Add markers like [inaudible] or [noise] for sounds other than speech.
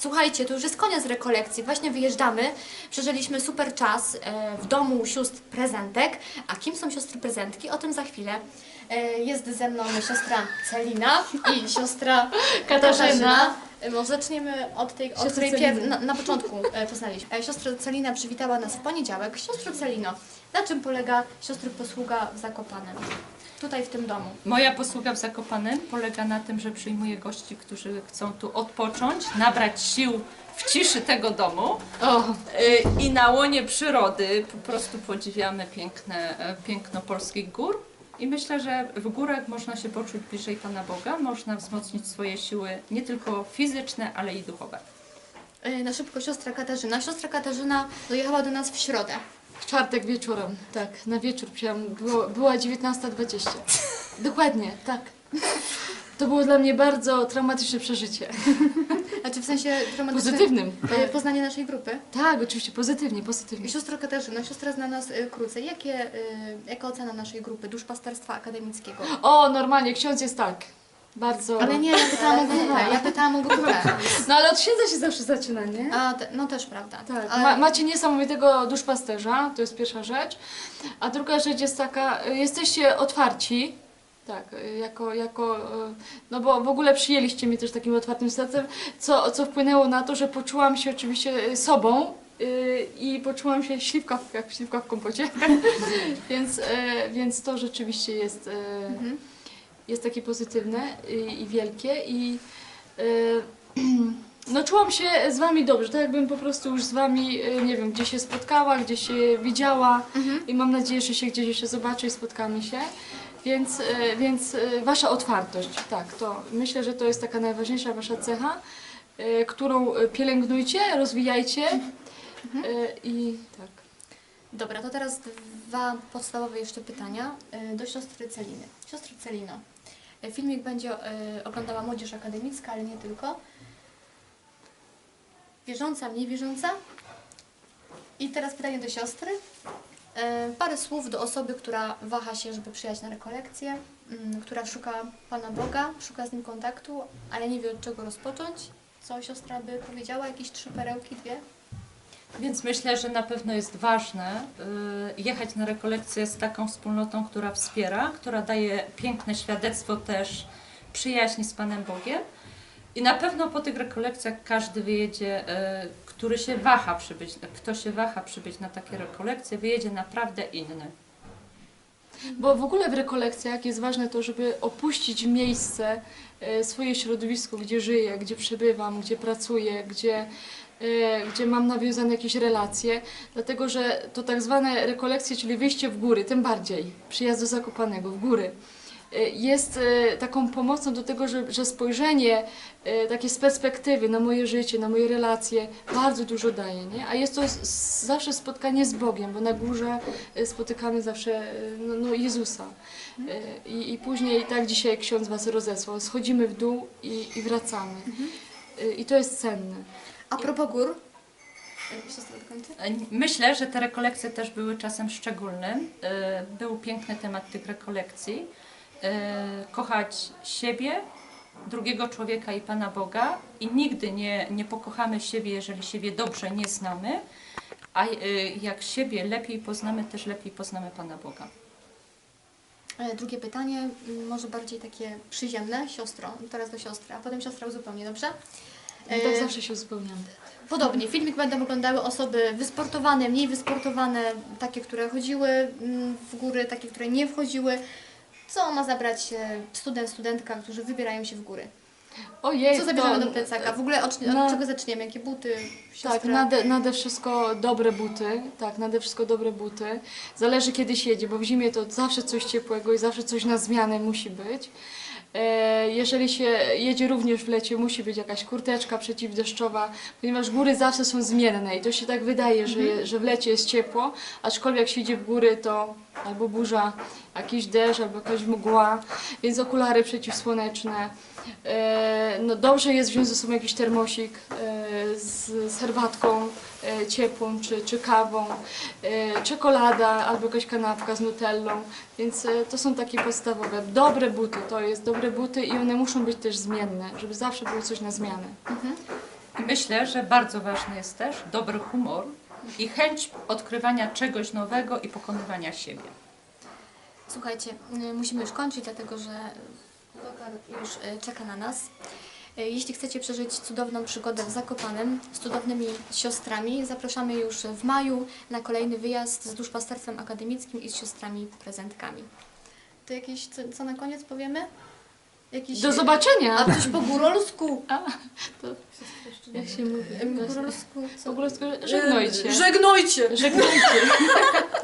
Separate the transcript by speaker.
Speaker 1: Słuchajcie, to już jest koniec rekolekcji, właśnie wyjeżdżamy. Przeżyliśmy super czas e, w domu sióstr prezentek. A kim są siostry prezentki? O tym za chwilę. E, Jest ze mną siostra Celina i siostra [laughs] Katarzyna. E, Może zaczniemy od tej, od której pierw, na, na początku poznaliśmy. Siostra Celina przywitała nas w poniedziałek. Siostro Celino, na czym polega siostry posługa w Zakopanem? Tutaj w tym domu.
Speaker 2: Moja posługa w Zakopanem polega na tym, że przyjmuję gości, którzy chcą tu odpocząć, nabrać sił w ciszy tego domu
Speaker 3: O,
Speaker 2: y, i na łonie przyrody po prostu podziwiamy piękne, e, piękno polskich gór. I myślę, że w górach można się poczuć bliżej Pana Boga, można wzmocnić swoje siły nie tylko fizyczne, ale i duchowe.
Speaker 1: E, Na szybko siostra Katarzyna. Siostra Katarzyna dojechała do nas w środę.
Speaker 3: W czwartek wieczorem, tak, na wieczór przyjechałam, było, była 19.20. [laughs] Dokładnie, tak. To było dla mnie bardzo traumatyczne przeżycie.
Speaker 1: Znaczy w sensie.
Speaker 3: Pozytywnym.
Speaker 1: e, Poznanie naszej grupy.
Speaker 3: Tak, oczywiście, pozytywnie, pozytywnie.
Speaker 1: Siostro Katarzyna, siostra zna nas e, krócej. Jakie, e, jaka ocena naszej grupy duszpasterstwa akademickiego?
Speaker 3: O, normalnie, ksiądz jest tak. Bardzo.
Speaker 1: Ale nie, ja pytałam o grupę. Ja pytałam o grupę. [laughs]
Speaker 3: No ale od księdza się zawsze zaczyna, nie?
Speaker 1: A, te, no też prawda.
Speaker 3: Tak,
Speaker 1: Ale-
Speaker 3: ma, macie niesamowitego duszpasterza, to jest pierwsza rzecz. A druga rzecz jest taka, jesteście otwarci, tak, jako, jako, no bo w ogóle przyjęliście mnie też takim otwartym sercem, co, co wpłynęło na to, że poczułam się oczywiście sobą y, i poczułam się śliwka, jak śliwka w kompocie, [laughs] więc, y, więc to rzeczywiście jest, y,
Speaker 1: Mhm.
Speaker 3: Jest takie pozytywne i, i wielkie i y, [clears throat] no czułam się z wami dobrze, tak jakbym po prostu już z wami, y, nie wiem, gdzie się spotkała, gdzie się widziała
Speaker 1: Mhm.
Speaker 3: i mam nadzieję, że się gdzieś jeszcze zobaczy i spotkamy się. Więc, y, więc wasza otwartość, tak, to myślę, że to jest taka najważniejsza wasza cecha, którą pielęgnujcie, rozwijajcie y, i tak.
Speaker 1: Dobra, to teraz dwa podstawowe jeszcze pytania e, do siostry Celiny. Siostry Celino, e, filmik będzie e, oglądała młodzież akademicka, ale nie tylko. Wierząca, mniej wierząca? I teraz pytanie do siostry. E, Parę słów do osoby, która waha się, żeby przyjechać na rekolekcję, mm, która szuka Pana Boga, szuka z Nim kontaktu, ale nie wie od czego rozpocząć. Co siostra by powiedziała? Jakieś trzy perełki, dwie?
Speaker 2: Więc myślę, że na pewno jest ważne y, jechać na rekolekcję z taką wspólnotą, która wspiera, która daje piękne świadectwo też przyjaźni z Panem Bogiem. I na pewno po tych rekolekcjach każdy wyjedzie, y, który się waha przybyć, kto się waha przybyć na takie rekolekcje, wyjedzie naprawdę inny.
Speaker 3: Bo w ogóle w rekolekcjach jest ważne to, żeby opuścić miejsce, e, swoje środowisko, gdzie żyję, gdzie przebywam, gdzie pracuję, gdzie, e, gdzie mam nawiązane jakieś relacje, dlatego że to tak zwane rekolekcje, czyli wyjście w góry, tym bardziej. Przyjazd do Zakopanego, w góry, jest e, taką pomocą do tego, że, że spojrzenie e, takie z perspektywy na moje życie, na moje relacje bardzo dużo daje, nie? A jest to zawsze spotkanie z Bogiem, bo na górze spotykamy zawsze no, no Jezusa. I, I później, tak dzisiaj ksiądz was rozesłał, schodzimy w dół i, i wracamy. E, I to jest cenne.
Speaker 1: A propos gór.
Speaker 2: Myślę, że te rekolekcje też były czasem szczególnym. Y, Był piękny temat tych rekolekcji. Y, Kochać siebie, drugiego człowieka i Pana Boga i nigdy nie, nie pokochamy siebie, jeżeli siebie dobrze nie znamy, a y, jak siebie lepiej poznamy, też lepiej poznamy Pana Boga.
Speaker 1: E, Drugie pytanie, m, może bardziej takie przyziemne. Siostro, teraz do siostry, a potem siostra uzupełni, dobrze?
Speaker 3: No,
Speaker 1: E,
Speaker 3: tak zawsze się uzupełniamy.
Speaker 1: Podobnie, filmik będą oglądały osoby wysportowane, mniej wysportowane, takie, które chodziły mm, w góry, takie, które nie wchodziły. Co ma zabrać e, student, studentka, którzy wybierają się w góry?
Speaker 3: Ojej,
Speaker 1: Co zabierzemy
Speaker 3: to-
Speaker 1: do plecaka? W ogóle od, od
Speaker 3: No.
Speaker 1: czego zaczniemy? Jakie buty?
Speaker 3: Tak,
Speaker 1: Siostra?
Speaker 3: nade, nade wszystko dobre buty, tak, nade wszystko dobre buty. Zależy kiedy się jedzie, bo w zimie to zawsze coś ciepłego i zawsze coś na zmianę musi być. E, jeżeli się jedzie również w lecie, musi być jakaś kurteczka przeciwdeszczowa, ponieważ góry zawsze są zmienne i to się tak wydaje, że, je- że w lecie jest ciepło, aczkolwiek jak się idzie w góry, to albo burza, jakiś deszcz, albo jakaś mgła, więc okulary przeciwsłoneczne. E, no dobrze jest wziąć ze sobą jakiś termosik e, z, z herbatką e, ciepłą czy, czy kawą, czekolada albo jakaś kanapka z nutellą, więc to są takie podstawowe. Dobre buty to jest dobre buty i one muszą być też zmienne, żeby zawsze było coś na zmianę.
Speaker 1: Mhm.
Speaker 2: Myślę, że bardzo ważny jest też dobry humor i chęć odkrywania czegoś nowego i pokonywania siebie.
Speaker 1: Słuchajcie, y, musimy już kończyć, dlatego że lokal już y, czeka na nas. Y, Jeśli chcecie przeżyć cudowną przygodę w Zakopanem z cudownymi siostrami, zapraszamy już w maju na kolejny wyjazd z duszpasterstwem akademickim i z siostrami prezentkami. To jakieś, co, co na koniec powiemy? Jakiś,
Speaker 3: Do zobaczenia!
Speaker 1: A coś po górolsku! [laughs]
Speaker 3: A, to jak się mówi?
Speaker 1: Po górolsku,
Speaker 3: Po
Speaker 1: co?
Speaker 3: prostu żegnajcie.
Speaker 4: Żegnajcie!
Speaker 3: Żegnajcie. [laughs]